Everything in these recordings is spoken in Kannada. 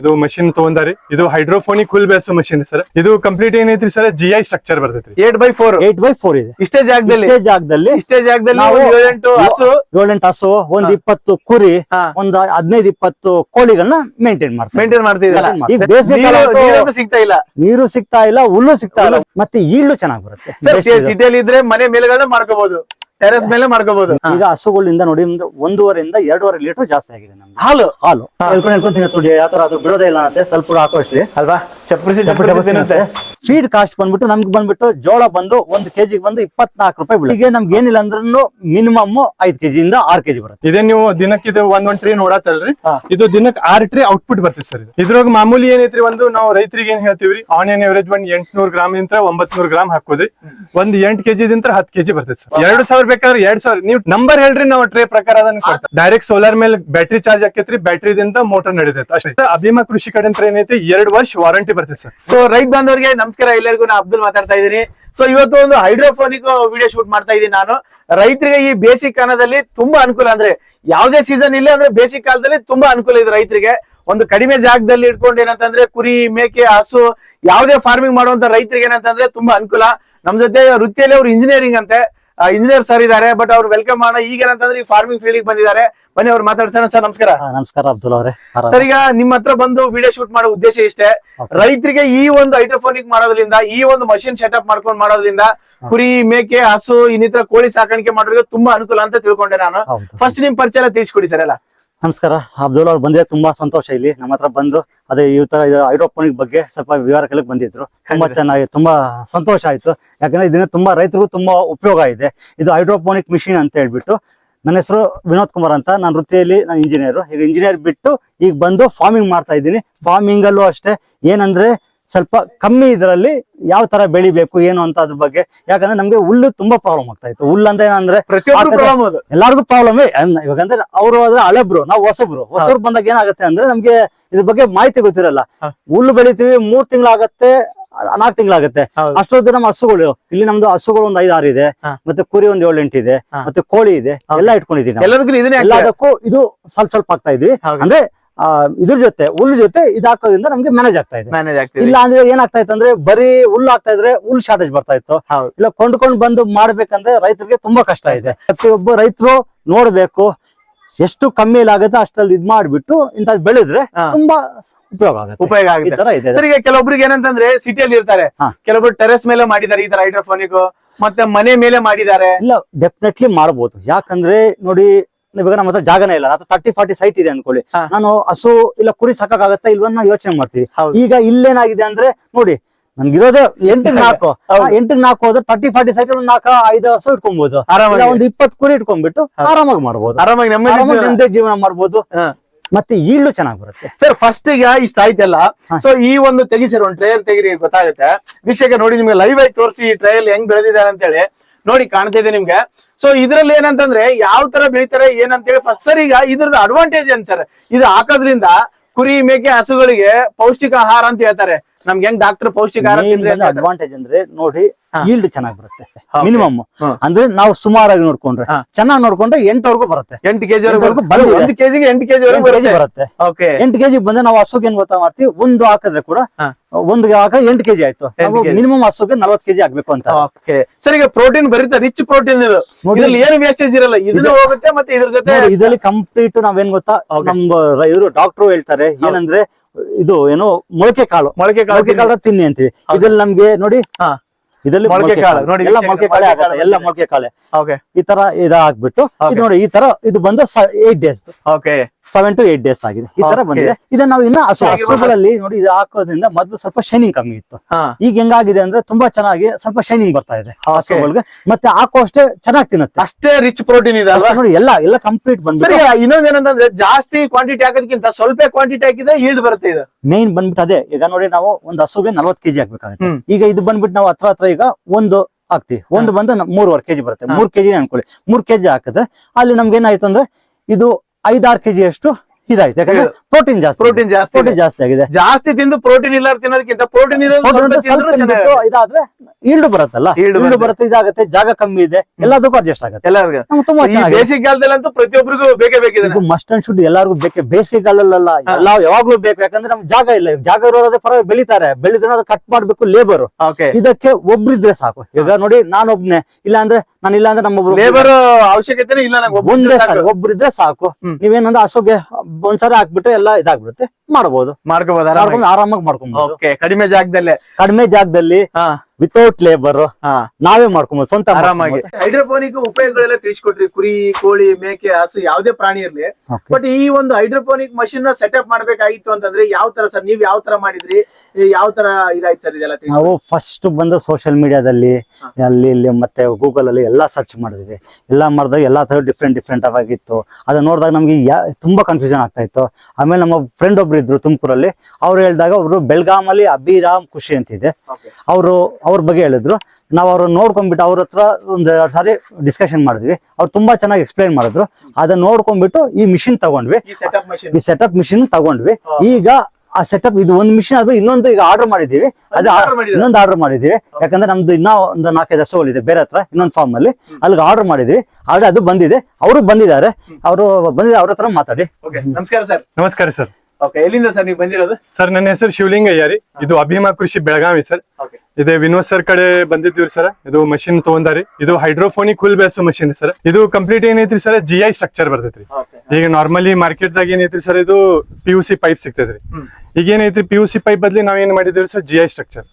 ಇದು ಮಷಿನ್ ತಗೊಂಡಾರಿ. ಇದು hydroponic hull base machine sir. ಇದು ಕಂಪ್ಲೀಟ್ ಏನೈತ್ರಿ ಸರ್? ಜಿ ಐ ಸ್ಟ್ರಕ್ಚರ್ ಬರ್ತೈತ್ರಿ. Eight by four eight by four ಇದೆ. ಇಷ್ಟೇ ಜಾಗದಲ್ಲಿ. ಇಷ್ಟೇ ಜಾಗದಲ್ಲಿ ಇಷ್ಟೇ ಜಾಗದಲ್ಲಿ ಏಳೆಂಟು ಹಸು. ಏಳೆಂಟು ಹಸು ಒಂದ್. ಇಪ್ಪತ್ತು ಕುರಿ. ಒಂದ್ ಹದಿನೈದು ಇಪ್ಪತ್ತು ಕೋಳಿಗಳನ್ನ ಮೇಂಟೈನ್ ಮಾಡ್ತಾರೆ ಮೇಂಟೈನ್ ಈಗ ಬೇಸಿಗೆ ನೀರಂತೂ ಸಿಗ್ತಾ ಇಲ್ಲ. ನೀರು ಸಿಗ್ತಾ ಇಲ್ಲ ಹುಲ್ಲು ಸಿಗ್ತಾ ಇಲ್ಲ. ಮತ್ತೆ ಈಳು ಚೆನ್ನಾಗಿ ಬರುತ್ತೆ. ಸಿಟಿಯಲ್ಲಿ ಇದ್ರೆ ಮನೆ ಮೇಲೆಗಳನ್ನ ಮಾಡ್ಕೋಬಹುದು ಟೆರೆಸ್ ಮೇಲೆ ಮಾಡ್ಕೋಬಹುದು ಈಗ ಹಸುಗಳಿಂದ ನೋಡಿ ಒಂದು ಒಂದೂವರೆಯಿಂದ ಎರಡೂವರೆ ಲೀಟರ್ ಜಾಸ್ತಿ ಆಗಿದೆ ನಮ್ಗೆ ಹಾಲು. ಹಾಲು. ಹೇಳ್ಕೊಂಡು ಹೇಳ್ಕೊಂಡು ತಿನ್ನೋದು ನೋಡಿ ಯಾವ ತರ ಅದು ಬಿಡೋದೇ ಇಲ್ಲ ಅಂತ ಸ್ವಲ್ಪ ಹಾಕೋ ಹಾಕೋಷ್ಟಿ ಅಲ್ವಾ? ಚಪ್ರಿಸಿ ತಿನ್ನುತ್ತೆ. ಫೀಡ್ ಕಾಸ್ಟ್ ಬಂದ್ಬಿಟ್ಟು ನಮ್ಗೆ ಬಂದ್ಬಿಟ್ಟು ಜೋಳ ಬಂದು ಒಂದು ಕೆಜಿಗೆ ಬಂದು ಇಪ್ಪತ್ನಾಲ್ಕು ರೂಪಾಯಿ ಬೀಳುತ್ತೆ. ಈಗ ನಮ್ಗೆ ಏನಿಲ್ಲ ಅಂದ್ರೂ ಮಿನಿಮಮ್ ಐದ್ ಇಂದ ಆರ್ ಕೆಜಿ ಬರುತ್ತೆ. ಇದೇ ನೀವು ದಿನಕ್ಕೆ ಇದು ಒಂದ್ ಒಂದ್ ಟ್ರೀ ನೋಡತ್ತಲ್ರಿ ಇದು ದಿನಕ್ಕೆ ಆರ್ ಟ್ರೀ ಔಟ್ಪುಟ್ ಬರ್ತದೆ ಸರ್ ಇದು. ಇದ್ರೊಳಗ ಮಾಮೂಲಿ ಏನೈತ್ರಿ ಒಂದು ನಾವು ರೈತರಿಗೆ ಏನ್ ಹೇಳ್ತೀವ್ರಿ? ಆನ್ ಎವರೇಜ್ ಒಂದ್ ಎಂಟ್ನೂರ್ ಗ್ರಾಮ್ ಇಂತ್ರ ಒಂಬತ್ನೂರ್ ಗ್ರಾಮ್ ಹಾಕೋದ್ರಿ ಒಂದ್ ಎಂಟ್ ಕೆಜಿ ದಿಂತ್ರ ಹತ್ ಕೆಜಿ ಬರ್ತದೆ ಸರ್. ಎರಡು ಸಾವಿರ ಬೇಕಾದ್ರೆ ಎರಡ್ ಸಾವಿರ. ನೀವು ನಂಬರ್ ಹೇಳ್ರಿ ನಾವು ಟ್ರೇ ಪ್ರಕಾರ ಅದನ್ನ ಡೈರೆಕ್ಟ್ ಸೋಲಾರ್ ಮೇಲೆ ಬ್ಯಾಟ್ರಿ ಚಾರ್ಜ್ ಹಾಕೈತ್ರಿ ಬ್ಯಾಟ್ರಿದಿಂದ ಮೋಟರ್ ನಡೀತೈತೆ. ಅಷ್ಟೇ. ಅಭಿಮಾ ಕೃಷಿ ಕಡೆ ಅಂತ ಏನೈತಿ? ಎರಡ್ ವರ್ಷ ವಾರಂಟಿ ಬರ್ತದೆ ಸರ್. ಸೊ ರೈತ ಬಾಂಧವರಿಗೆ ನಮಸ್ಕಾರ. ಎಲ್ಲರಿಗೂ ನಾ ಅಬ್ದುಲ್ ಮಾತಾಡ್ತಾ ಇದ್ದೀನಿ. ಸೊ ಇವತ್ತು ಒಂದು ಹೈಡ್ರೋಫೋನಿಕ್ ವಿಡಿಯೋ ಶೂಟ್ ಮಾಡ್ತಾ ಇದ್ದೀನಿ ನಾನು. ರೈತರಿಗೆ ಈ ಬೇಸಿಕ್ ಕಾಲದಲ್ಲಿ ತುಂಬಾ ಅನುಕೂಲ ಅಂದ್ರೆ ಯಾವುದೇ ಸೀಸನ್ ಇಲ್ಲ ಅಂದ್ರೆ ಬೇಸಿಕ್ ಕಾಲದಲ್ಲಿ ತುಂಬಾ ಅನುಕೂಲ ಇದೆ ರೈತರಿಗೆ. ಒಂದು ಕಡಿಮೆ ಜಾಗದಲ್ಲಿ ಇಟ್ಕೊಂಡು ಏನಂತಂದ್ರೆ ಕುರಿ, ಮೇಕೆ, ಹಸು, ಯಾವುದೇ ಫಾರ್ಮಿಂಗ್ ಮಾಡುವಂತ ರೈತರಿಗೆ ಏನಂತಂದ್ರೆ ತುಂಬಾ ಅನುಕೂಲ. ನಮ್ ಜೊತೆ ವೃತ್ತಿಯಲ್ಲಿ ಅವ್ರು ಇಂಜಿನಿಯರಿಂಗ್ ಅಂತೆ. ಇಂಜಿನಿಯರ್ ಸರ್ ಇದ್ದಾರೆ ಬಟ್ ಅವ್ರು ವೆಲ್ಕಮ್ ಮಾಡೋಣ. ಈಗ ಏನಂತಂದ್ರೆ ಈ ಫಾರ್ಮಿಂಗ್ ಫೀಲ್ಡ್ ಬಂದಿದ್ದಾರೆ. ಬನ್ನಿ ಅವ್ರು ಮಾತಾಡ್ಸೋಣ ಸರ್ ನಮಸ್ಕಾರ. ನಮಸ್ಕಾರ ಅಬ್ದುಲ್ ಅವರೇ? ಸರ್ ಈಗ ನಿಮ್ಮ ಹತ್ರ ಬಂದು ವಿಡಿಯೋ ಶೂಟ್ ಮಾಡೋ ಉದ್ದೇಶ ಇಷ್ಟೇ. ರೈತರಿಗೆ ಈ ಒಂದು ಹೈಡ್ರೋಫೋನಿಕ್ ಮಾಡೋದ್ರಿಂದ ಈ ಒಂದು ಮಷಿನ್ ಸೆಟಪ್ ಮಾಡ್ಕೊಂಡು ಮಾಡೋದ್ರಿಂದ ಕುರಿ ಮೇಕೆ ಹಸು ಇನ್ನಿತರ ಕೋಳಿ ಸಾಕಾಣಿಕೆ ಮಾಡೋರಿಗೆ ತುಂಬಾ ಅನುಕೂಲ ಅಂತ ತಿಳ್ಕೊಂಡೆ ನಾನು. ಫಸ್ಟ್ ನಿಮ್ ಪರಿಚಯ ತಿಳಿಸ್ಕೊಡಿ ಸರ್ ಎಲ್ಲ. ನಮಸ್ಕಾರ ಅಬ್ದುಲ್ ಅವ್ರು ಬಂದಿದೆ ತುಂಬಾ ಸಂತೋಷ ಇಲ್ಲಿ. ನಮ್ಮ ಹತ್ರ ಬಂದು ಅದೇ ಈ ತರ ಹೈಡ್ರೋಪೋನಿಕ್ ಬಗ್ಗೆ ಸ್ವಲ್ಪ ವಿವರ ಕೇಳಕ್ ಬಂದಿದ್ರು. ತುಂಬಾ. ಚೆನ್ನಾಗಿ ತುಂಬಾ ಸಂತೋಷ ಆಯ್ತು. ಯಾಕಂದ್ರೆ ಇದನ್ನ ತುಂಬಾ ರೈತರಿಗೂ ತುಂಬಾ ಉಪಯೋಗ ಇದೆ ಇದು ಹೈಡ್ರೋಪೋನಿಕ್ ಮಿಷಿನ್ ಅಂತ ಹೇಳ್ಬಿಟ್ಟು ನನ್ನ ಹೆಸರು ವಿನೋದ್ ಕುಮಾರ್ ಅಂತ. ನಾನು ವೃತ್ತಿಯಲ್ಲಿ ನಾನು ಇಂಜಿನಿಯರ್ ಈಗ ಇಂಜಿನಿಯರ್ ಬಿಟ್ಟು ಈಗ ಬಂದು ಫಾರ್ಮಿಂಗ್ ಮಾಡ್ತಾ ಇದ್ದೀನಿ. ಫಾರ್ಮಿಂಗ್ ಅಲ್ಲೂ ಅಷ್ಟೇ. ಏನಂದ್ರೆ ಸ್ವಲ್ಪ ಕಮ್ಮಿ ಇದರಲ್ಲಿ ಯಾವ ತರ ಬೆಳಿಬೇಕು ಏನು ಅಂತ ಅದ್ರ ಬಗ್ಗೆ. ಯಾಕಂದ್ರೆ ನಮ್ಗೆ ಹುಲ್ಲು ತುಂಬಾ ಪ್ರಾಬ್ಲಮ್ ಆಗ್ತಾ ಇತ್ತು. ಹುಲ್ಲು ಅಂದ್ರೆ ಏನಂದ್ರೆ ಎಲ್ಲಾರ್ಗು ಪ್ರಾಬ್ಲಮ್ ಇವಾಗಂದ್ರೆ ಅವರು ಆದ್ರೆ ಹಳೆಬ್ರು ನಾವು ಹೊಸಬ್ರು. ಹೊಸಬ್ರು ಬಂದಾಗ ಏನಾಗುತ್ತೆ ಅಂದ್ರೆ ನಮ್ಗೆ ಇದ್ರ ಬಗ್ಗೆ ಮಾಹಿತಿ ಗೊತ್ತಿರಲ್ಲ. ಹುಲ್ಲು ಬೆಳಿತೀವಿ ಮೂರ್ ತಿಂಗಳಾಗತ್ತೆ ನಾಲ್ಕು ತಿಂಗಳಾಗತ್ತೆ. ಅಷ್ಟೊಂದು ನಮ್ಮ ಹಸುಗಳು ಇಲ್ಲಿ ನಮ್ದು ಹಸುಗಳು ಒಂದ್ ಐದಾರು ಇದೆ. ಮತ್ತೆ ಕುರಿ ಒಂದ್ ಏಳು ಎಂಟು ಇದೆ ಮತ್ತೆ ಕೋಳಿ ಇದೆ. ಎಲ್ಲ ಹಾಕ್ತಾರೆ. ಎಲ್ಲದಕ್ಕೂ ಇದು ಸ್ವಲ್ಪ ಸ್ವಲ್ಪ ಆಗ್ತಾ ಇದ್ವಿ. ಅಂದ್ರೆ ಇದ್ರ ಜೊತೆ ಹುಲ್ಲು ಜೊತೆ ಇದ್ ಹಾಕೋದ್ರಿಂದ ನಮ್ಗೆ ಮ್ಯಾನೇಜ್ ಆಗ್ತಾ ಇದೆ. ಮ್ಯಾನೇಜ್ ಆಗ್ತಿದೆ. ಇಲ್ಲ ಅಂದ್ರೆ ಏನಾಗ್ತಾ ಇತ್ತು ಅಂದ್ರೆ ಬರೀ ಹುಲ್ಲು ಆಗ್ತಾ ಇದ್ರೆ ಹುಲ್ ಶಾರ್ಟೇಜ್ ಬರ್ತಾ ಇತ್ತು. ಇಲ್ಲ ಕೊಂಡ್ಕೊಂಡ್ ಬಂದು ಮಾಡ್ಬೇಕಂದ್ರೆ ರೈತರಿಗೆ ತುಂಬಾ ಕಷ್ಟ ಇದೆ. ಪ್ರತಿಯೊಬ್ಬ ರೈತರು ನೋಡ್ಬೇಕು ಎಷ್ಟು ಕಮ್ಮಿ ಆಗುತ್ತೆ ಅಷ್ಟ್ರಲ್ಲಿ ಇದ್ ಮಾಡ್ಬಿಟ್ಟು ಇಂತ ಬೆಳೆದ್ರೆ. ತುಂಬಾ ಉಪಯೋಗ ಆಗುತ್ತೆ. ಉಪಯೋಗ ಆಗುತ್ತೆ. ಸರ್ ಈಗ ಕೆಲವೊಬ್ರಿಗೆ ಏನಂತಂದ್ರೆ ಸಿಟಿಯಲ್ಲಿ ಇರ್ತಾರೆ. ಕೆಲವೊಬ್ರು ಟೆರೆಸ್ ಮೇಲೆ ಮಾಡಿದ್ದಾರೆ ಈ ತರ ಹೈಡ್ರೋಫೋನಿಕ್ ಮತ್ತೆ ಮನೆ ಮೇಲೆ ಮಾಡಿದ್ದಾರೆ. ಇಲ್ಲ ಡೆಫಿನೆಟ್ಲಿ ಮಾಡ್ಬೋದು. ಯಾಕಂದ್ರೆ ನೋಡಿ ಇವಾಗ ನಮ್ಮ ಹತ್ರ ಜಾಗನೇ ಇಲ್ಲ. ಅಥವಾ ತರ್ಟಿ ಫಾರ್ಟಿ ಸೈಟ್ ಇದೆ ಅನ್ಕೊಳ್ಳಿ. ನಾನು ಹಸು ಇಲ್ಲ ಕುರಿ ಸಾಕಾಗತ್ತಾ ಇಲ್ವನ್ನ ನಾವು ಯೋಚನೆ ಮಾಡ್ತೀವಿ. ಈಗ ಇಲ್ಲೇನಾಗಿದೆ ಅಂದ್ರೆ ನೋಡಿ ನಂಗ ಇರೋದು ಎಂಟು ನಾಲ್ಕು. ಎಂಟಿಗೆ ನಾಲ್ಕು ಹೋದ್ರೆ ತರ್ಟಿ ಫಾರ್ಟಿ ಸೈಟ್ ಒಂದು ನಾಲ್ಕು ಐದು ಹಸು ಇಟ್ಕೊಬಹುದು ಒಂದು ಇಪ್ಪತ್ತು ಕುರಿ ಇಟ್ಕೊಂಡ್ಬಿಟ್ಟು ಆರಾಮಾಗಿ ಮಾಡ್ಬೋದು. ಆರಾಮಾಗಿ ನಮ್ಮದೇ ಜೀವನ. ಮಾಡ್ಬೋದು. ಮತ್ತೆ ಈಳು ಚೆನ್ನಾಗಿ ಬರುತ್ತೆ. ಸರ್ ಫಸ್ಟ್ ಈಗ ಇಷ್ಟ ಆಯ್ತಲ್ಲ. ಸೊ ಈ ಒಂದು ತೆಗಿ ಸರ್ ಒಂದು ಟ್ರಯಲ್ ತೆಗಿರಿ ಗೊತ್ತಾಗುತ್ತೆ. ವೀಕ್ಷಕ ನೋಡಿ ನಿಮ್ಗೆ ಲೈವ್ ಆಗಿ ತೋರಿಸಿ ಈ ಟ್ರಯಲ್ ಹೆಂಗ್ ಬೆಳೆದಿದ್ದಾರೆ ಅಂತ ಹೇಳಿ ನೋಡಿ ಕಾಣ್ತಿದೆ ನಿಮ್ಗೆ. ಸೊ ಇದ್ರಲ್ಲಿ ಏನಂತಂದ್ರೆ ಯಾವ ತರ ಬೆಳಿತಾರೆ, ಏನಂತೇಳಿ ಫಸ್ಟ್ ಸರ್ ಈಗ ಇದ್ರದ್ದು ಅಡ್ವಾಂಟೇಜ್ ಏನ್ ಸರ್ ಇದು ಹಾಕೋದ್ರಿಂದ ಕುರಿ ಮೇಕೆ ಹಸುಗಳಿಗೆ ಪೌಷ್ಟಿಕ ಆಹಾರ ಅಂತ ಹೇಳ್ತಾರೆ. ನಮ್ಗೆ ಹೆಂಗ್ ಡಾಕ್ಟರ್ ಪೌಷ್ಟಿಕ ಆಹಾರ ಅಂತ ಅಡ್ವಾಂಟೇಜ್ ಅಂದ್ರೆ ನೋಡಿ. ಈಲ್ಡ್ ಚೆನ್ನಾಗಿ ಬರುತ್ತೆ. ಮಿನಿಮಮ್. ಅಂದ್ರೆ ನಾವು ಸುಮಾರಾಗಿ ನೋಡ್ಕೊಂಡ್ರೆ. ಚೆನ್ನಾಗಿ ನೋಡ್ಕೊಂಡ್ರೆ ಎಂಟವರೆಗೂ ಬರುತ್ತೆ. ಎಂಟು ಕೆಜಿ. ಒಂದು ಕೆಜಿಗೆ ಎಂಟು ಕೆಜಿ ವರೆಗೂ ಬರುತ್ತೆ. ಎಂಟು ಕೆಜಿ ಬಂದ್ರೆ ನಾವು ಹಸುಗೆ ಏನ್ ಗೊತ್ತಾ ಮಾಡ್ತೀವಿ? ಒಂದು ಹಾಕಿದ್ರೆ ಕೂಡ. ಒಂದು ಹಾಕ ಎಂಟು ಕೆಜಿ ಆಯ್ತು. ಮಿನಿಮಮ್ ಹಸುಗೆ ನಲ್ವತ್ತು ಕೆಜಿ ಆಗ್ಬೇಕು ಅಂತ. ಸರಿ ಈಗ ಪ್ರೋಟೀನ್ ಬರುತ್ತೆ ರಿಚ್ ಪ್ರೋಟೀನ್ ಇದು. ಇದ್ರಲ್ಲಿ ಏನು ವೇಸ್ಟೇಜ್ ಇರಲ್ಲ. ಇದನ್ನು ಹೋಗುತ್ತೆ ಮತ್ತೆ ಇದ್ರ ಜೊತೆ ಇದರಲ್ಲಿ ಕಂಪ್ಲೀಟ್ ನಾವೇನ್ ಗೊತ್ತಾ? ನಮ್ ಇವರು ಡಾಕ್ಟರ್ ಹೇಳ್ತಾರೆ ಏನಂದ್ರೆ ಇದು ಏನು ಮೊಳಕೆ ಕಾಳು. ಮೊಳಕೆ ಕಾಳು ಮೊಳಕೆ ಕಾಳು ತಿನ್ನಿ ಅಂತೀವಿ. ಇದ್ರಲ್ಲಿ ನಮ್ಗೆ ನೋಡಿ ಹಾ. ಇದರಲ್ಲಿ ಮೊಳಕೆ ಕಾಳು. ನೋಡಿ, ಎಲ್ಲ ಮೊಳಕೆ ಕಾಳೆ ಆಗಲ್ಲ ಎಲ್ಲ ಮೊಳಕೆ ಕಾಳೆ. ಈ ತರ ಇದಾಗ್ಬಿಟ್ಟು ಇದು ನೋಡಿ ಈ ತರ ಇದು ಬಂದು eight days okay. Seven to eight days ಆಗಿದೆ. ಈ ತರ ಬಂದಿದೆ. ಇದನ್ನ ನಾವು ಇನ್ನ ಹಸು ಹಸುಗಳಲ್ಲಿ ನೋಡಿ ಇದು ಹಾಕೋದ್ರಿಂದ ಮೊದಲು ಸ್ವಲ್ಪ ಶೈನಿಂಗ್ ಕಮ್ಮಿ ಇತ್ತು. ಈಗ ಹೆಂಗಾಗಿದೆ ಅಂದ್ರೆ ತುಂಬಾ ಚೆನ್ನಾಗಿ ಸ್ವಲ್ಪ ಶೈನಿಂಗ್ ಬರ್ತಾ ಇದೆ. ಹಸುಗಳಿಗೆ. ಮತ್ತೆ ಹಾಕೋ ಅಷ್ಟೇ ಚೆನ್ನಾಗಿ ತಿನ್ನುತ್ತೆ. ಅಷ್ಟೇ ರಿಚ್ ಪ್ರೋಟೀನ್ ಇದೆ ನೋಡಿ ಎಲ್ಲ ಎಲ್ಲ ಕಂಪ್ಲೀಟ್ ಬಂದ ಇನ್ನೊಂದ್ ಏನಂತಂದ್ರೆ ಜಾಸ್ತಿ ಕ್ವಾಂಟಿಟಿ ಹಾಕೋದಕ್ಕಿಂತ ಸ್ವಲ್ಪ ಕ್ವಾಂಟಿಟಿ ಹಾಕಿದ್ರೆ ಈಲ್ಡ್ ಬರುತ್ತೆ ಇದು. ಮೇನ್ ಬಂದ್ಬಿಟ್ಟು ಅದೇ ಈಗ ನೋಡಿ ನಾವು ಒಂದು ಹಸುಗೆ ನಲ್ವತ್ತು ಕೆಜಿ ಹಾಕ್ಬೇಕಾಗುತ್ತೆ. ಈಗ ಇದು ಬಂದ್ಬಿಟ್ಟು ನಾವು ಹತ್ರ ಹತ್ರ ಈಗ ಒಂದು ಹಾಕ್ತಿವಿ. ಒಂದು ಬಂದು ಮೂರುವರೆ ಕೆಜಿ ಬರುತ್ತೆ. ಮೂರ್ ಕೆಜಿ ಅನ್ಕೊಳ್ಳಿ ಮೂರ್ ಕೆಜಿ ಹಾಕಿದ್ರೆ ಅಲ್ಲಿ ನಮ್ಗೆ ಏನಾಯ್ತು ಅಂದ್ರೆ ಇದು ಐದಾರು ಕೆಜಿ ಅಷ್ಟು ಇದಾಯ್ತು. ಯಾಕಂದ್ರೆ ಪ್ರೋಟೀನ್ ಜಾಸ್ತಿ ಪ್ರೋಟೀನ್ ಜಾಸ್ತಿ ಪ್ರೋಟೀನ್. ಜಾಸ್ತಿ ಆಗಿದೆ. ಜಾಸ್ತಿ ತಿಂದು ಪ್ರೋಟೀನ್ ಇಲ್ಲ ತಿನ್ನೋದಕ್ಕಿಂತ ಪ್ರೋಟೀನ್ ಇರೋದು ಇದಾದ್ರೆ ಈಲ್ಡ್ ಬರುತ್ತಲ್ಲ? ಈಲ್ಡ್ ಬರುತ್ತೆ. ಇದಾಗುತ್ತೆ ಜಾಗ ಕಮ್ಮಿ ಇದೆ ಎಲ್ಲದಕ್ಕೂ ಅಡ್ಜಸ್ಟ್ ಆಗುತ್ತೆ. ತುಂಬಾ ಕಾಲದಲ್ಲಂತೂ ಪ್ರತಿಯೊಬ್ಬರಿಗೂ ಬೇಕೇ ಬೇಕಿದೆ. ಮಸ್ಟ್ ಅಂಡ್ ಶುಡ್ ಎಲ್ಲರಿಗೂ ಬೇಕೆ ಕಾಲದಲ್ಲ ಎಲ್ಲ ಯಾವಾಗ್ಲೂ ಬೇಕು ಯಾಕಂದ್ರೆ ನಮ್ಗೆ ಜಾಗ ಇಲ್ಲ. ಜಾಗ ಇರೋದೇ ಪರವಾಗಿ ಬೆಳಿತಾರೆ. ಬೆಳೆದ್ರೆ ಅದು ಕಟ್ ಮಾಡ್ಬೇಕು ಲೇಬರ್ ಇದಕ್ಕೆ ಒಬ್ರಿದ್ರೆ ಸಾಕು. ಈಗ ನೋಡಿ ನಾನೊಬ್ನೆ. ಇಲ್ಲ ಅಂದ್ರೆ ನಾನು ಇಲ್ಲ ಅಂದ್ರೆ ನಮ್ಮೊಬ್ರು ಲೇಬರ್ ಅವಶ್ಯಕತೆ ಇಲ್ಲ ಒಂದೇ ಒಬ್ರಿದ್ರೆ ಸಾಕು. ನೀವೇನಂದ್ರೆ ಹಸುಗೆ ಒಂದ್ಸರಿ ಹಾಕ್ಬಿಟ್ರೆ ಎಲ್ಲ ಇದಾಗ್ಬಿಡುತ್ತೆ. ಮಾಡ್ಬೋದು. ಮಾಡ್ಕೋಬಹುದು ಆರಾಮಾಗಿ. ಮಾಡ್ಕೊಬಹುದು ಓಕೆ ಕಡಿಮೆ ಜಾಗದಲ್ಲೇ. ಕಡಿಮೆ ಜಾಗದಲ್ಲಿ ಹಾ. ವಿತೌಟ್ ಲೇಬರ್ ಹಾ. ನಾವೇ ಮಾಡ್ಕೊಬಹುದು ಸ್ವಂತ ಆರಾಮಾಗಿ. ಹೈಡ್ರೋಪೋನಿಕ್ ಉಪಯೋಗಗಳೆಲ್ಲ ತಿಳಿಸ್ಕೊಟ್ರಿ. ಕುರಿ ಕೋಳಿ ಮೇಕೆ ಹಸು ಯಾವ್ದೇ ಪ್ರಾಣಿ ಇರ್ಲಿ. ಬಟ್ ಈ ಒಂದು ಹೈಡ್ರೋಪೋನಿಕ್ ಮಷಿನ್ನ ಸೆಟಪ್ ಮಾಡ್ಬೇಕಾಗಿತ್ತು ಅಂತಂದ್ರೆ ಯಾವ ತರ ಸರ್? ನೀವ್ ಯಾವ ತರ ಮಾಡಿದ್ರಿ? ಯಾವ ತರ ಇದಾಯ್ತು ಸರ್ ಇದೆಲ್ಲ. ನಾವು ಫಸ್ಟ್ ಬಂದು ಸೋಷಿಯಲ್ ಮೀಡಿಯಾದಲ್ಲಿ ಅಲ್ಲಿ ಇಲ್ಲಿ ಮತ್ತೆ ಗೂಗಲ್ ಅಲ್ಲಿ ಎಲ್ಲಾ ಸರ್ಚ್ ಮಾಡಿದ್ವಿ. ಎಲ್ಲಾ ಮಾಡಿದಾಗ ಎಲ್ಲಾ ತರ ಡಿಫ್ರೆಂಟ್ ಡಿಫ್ರೆಂಟ್ ಆಗಿತ್ತು. ಅದನ್ನ ನೋಡಿದಾಗ ನಮ್ಗೆ ತುಂಬಾ ಕನ್ಫ್ಯೂಷನ್ ಆಗ್ತಾ ಇತ್ತು. ಆಮೇಲೆ ನಮ್ಮ ಫ್ರೆಂಡ್ ಒಬ್ರು ಇದ್ರು ತುಮಕೂರಲ್ಲಿ ಅವ್ರು ಹೇಳಿದಾಗ ಅವರು ಬೆಳಗಾಮಲ್ಲಿ ಅಭಿರಾಮ್ ಖುಷಿ ಅಂತಿದೆ. ಇದೆ ಅವರು ಅವ್ರ ಬಗ್ಗೆ ಹೇಳಿದ್ರು. ನಾವು ಅವ್ರನ್ನ ನೋಡ್ಕೊಂಡ್ಬಿಟ್ಟು ಅವ್ರ ಹತ್ರ ಒಂದ್ ಎರಡ್ ಸಾರಿ ಡಿಸ್ಕಷನ್ ಮಾಡಿದ್ವಿ. ಅವ್ರು ತುಂಬಾ ಚೆನ್ನಾಗಿ ಎಕ್ಸ್ಪ್ಲೈನ್ ಮಾಡಿದ್ರು. ಅದನ್ನ ನೋಡ್ಕೊಂಡ್ಬಿಟ್ಟು ಈ ಮಿಷಿನ್ ತಗೊಂಡ್ವಿ. ಈ ಸೆಟಪ್ ಮಷಿನ್ ಈ ಸೆಟಪ್ ಮಿಷಿನ್ ತಗೊಂಡ್ವಿ. ಈಗ ಆ ಸೆಟಪ್ ಇದು ಒಂದು ಮಿಷಿನ್ ಆದ್ರೆ ಇನ್ನೊಂದು ಈಗ ಆರ್ಡರ್ ಮಾಡಿದೀವಿ ಅದು? ಇನ್ನೊಂದು ಆರ್ಡರ್ ಮಾಡಿದೀವಿ ಯಾಕಂದ್ರೆ ನಮ್ದು ಇನ್ನೂ ಒಂದು ನಾಲ್ಕೈದು ಹಸುಗಳಿದೆ ಬೇರೆ ಹತ್ರ ಇನ್ನೊಂದು ಫಾರ್ಮ್ ಅಲ್ಲಿ. ಅಲ್ಲಿಗೆ ಆರ್ಡರ್ ಮಾಡಿದೀವಿ. ಆದ್ರೆ ಅದು ಬಂದಿದೆ. ಅವರು ಬಂದಿದ್ದಾರೆ. ಅವರು ಬಂದಿದ್ದಾರೆ ಅವ್ರ ಹತ್ರ ಮಾತಾಡಿ. ಓಕೆ ನಮಸ್ಕಾರ ಸರ್. ನಮಸ್ಕಾರ ಸರ್. ಓಕೆ ಎಲ್ಲಿಂದ ಸರ್ ನೀವು ಬಂದಿರೋದು? ಸರ್ ನನ್ನ ಹೆಸರು ಶಿವಲಿಂಗಯ್ಯ ಯಾರಿ ಇದು ಅಭಿಮಾ ಕೃಷಿ ಬೆಳಗಾವಿ ಸರ್. ಇದೆ ವಿನೋದ್ ಸರ್ ಕಡೆ ಬಂದಿದ್ದೀವಿ ಸರ್. ಇದು ಮಷಿನ್ ತಗೊಂಡಾರಿ. ಇದು ಹೈಡ್ರೋಫೋನಿಕ್ ಹುಲ್ ಬೇಸೋ ಮಷಿನ್ ಸರ್. ಇದು ಕಂಪ್ಲೀಟ್ ಏನೈತ್ರಿ ಸರ್? ಜಿ ಐ ಸ್ಟ್ರಕ್ಚರ್ ಬರ್ತೈತ್ರಿ. ಈಗ ನಾರ್ಮಲಿ ಮಾರ್ಕೆಟ್ ದಾಗ ಏನೈತ್ರಿ ಸರ್? ಇದು ಪಿ ಯು ಸಿ ಪೈಪ್ ಸಿಗ್ತೈತ್ರಿ. ಈಗ ಏನೈತ್ರಿ ಪಿ ಯು ಸಿ ಪೈಪ್ ಬದ್ಲಿ ನಾವ್ ಏನ್ ಮಾಡಿದ್ವಿ sir? G I structure